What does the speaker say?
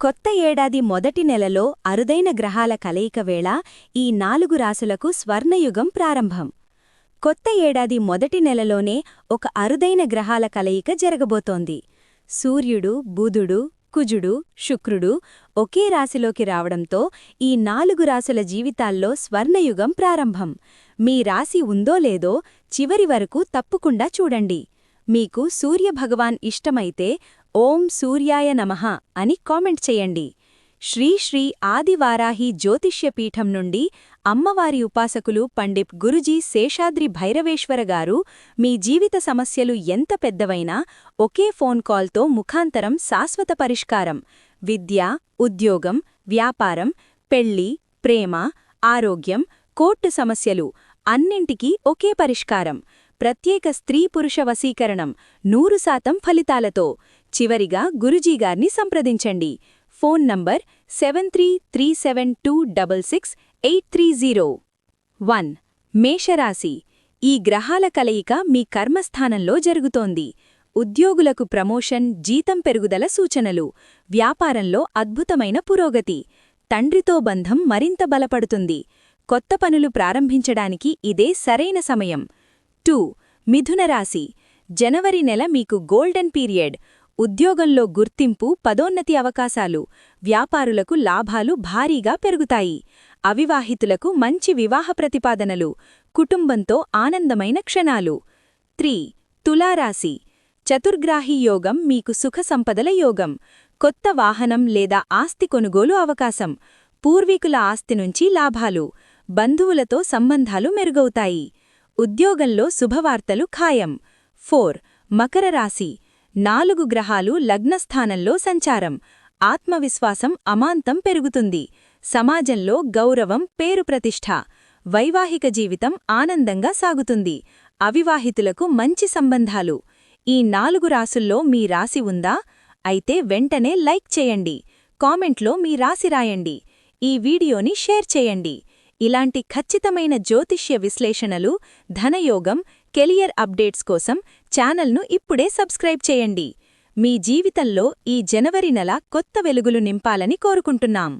కొత్త ఏడాది మొదటి నెలలో అరుదైన గ్రహాల కలయిక వేళ ఈ నాలుగు రాసులకు స్వర్ణయుగం ప్రారంభం. కొత్త ఏడాది మొదటి నెలలోనే ఒక అరుదైన గ్రహాల కలయిక జరగబోతోంది. సూర్యుడు బుధుడు కుజుడు శుక్రుడు ఒకే రాశిలోకి రావడంతో ఈ నాలుగు రాశుల జీవితాల్లో స్వర్ణయుగం ప్రారంభం. మీ రాశి ఉందో లేదో చివరి వరకు తప్పకుండా చూడండి. మీకు సూర్యభగవాన్ ఇష్టమైతే ఓం సూర్యాయ నమః అని కామెంట్ చేయండి. శ్రీ శ్రీ ఆదివారాహి జ్యోతిష్యపీఠం నుండి అమ్మవారి ఉపాసకులు పండిప్ గురుజీ శేషాద్రి భైరవేశ్వర గారు మీ జీవిత సమస్యలు ఎంత పెద్దవైనా ఒకే ఫోన్ కాల్తో ముఖాంతరం శాశ్వత పరిష్కారం. విద్య ఉద్యోగం వ్యాపారం పెళ్ళి ప్రేమ ఆరోగ్యం కోర్టు సమస్యలు అన్నింటికీ ఒకే పరిష్కారం. ప్రత్యేక స్త్రీ పురుష వశీకరణం నూరు శాతం ఫలితాలతో. చివరిగా గురుజీగార్ని సంప్రదించండి. Phone number seven three three seven two double six eight three zero. One. మేషరాశి. ఈ గ్రహాల కలయిక మీ కర్మస్థానంలో జరుగుతోంది. ఉద్యోగులకు ప్రమోషన్ జీతం పెరుగుదల సూచనలు. వ్యాపారంలో అద్భుతమైన పురోగతి. తండ్రితో బంధం మరింత బలపడుతుంది. కొత్త పనులు ప్రారంభించడానికి ఇదే సరైన సమయం. టూ మిథునరాశి జనవరి నెల మీకు గోల్డెన్ పీరియడ్. ఉద్యోగంలో గుర్తింపు పదోన్నతి అవకాశాలు. వ్యాపారులకు లాభాలు భారీగా పెరుగుతాయి. అవివాహితులకు మంచి వివాహ ప్రతిపాదనలు. కుటుంబంతో ఆనందమైన క్షణాలు. త్రీ తులారాశి. చతుర్గ్రాహి యోగం మీకు సుఖ సంపదల యోగం. కొత్త వాహనం లేదా ఆస్తి కొనుగోలు అవకాశం. పూర్వీకుల ఆస్తి నుంచి లాభాలు. బంధువులతో సంబంధాలు మెరుగవుతాయి. ఉద్యోగంలో శుభవార్తలు ఖాయం. ఫోర్. మకర రాశి. నాలుగు గ్రహాలు లగ్నస్థానంలో సంచారం. ఆత్మవిశ్వాసం అమాంతం పెరుగుతుంది. సమాజంలో గౌరవం పేరు ప్రతిష్ఠ. వైవాహిక జీవితం ఆనందంగా సాగుతుంది. అవివాహితులకు మంచి సంబంధాలు. ఈ నాలుగు రాసుల్లో మీ రాశి ఉందా? అయితే వెంటనే లైక్ చేయండి. కామెంట్లో మీ రాశి రాయండి. ఈ వీడియోని షేర్ చేయండి. ఇలాంటి ఖచ్చితమైన జ్యోతిష్య విశ్లేషణలు ధనయోగం కెలియర్ అప్డేట్స్ కోసం ఛానల్ను ఇప్పుడే సబ్స్క్రైబ్ చేయండి. మీ జీవితంలో ఈ జనవరి నెల కొత్త వెలుగులు నింపాలని కోరుకుంటున్నాం.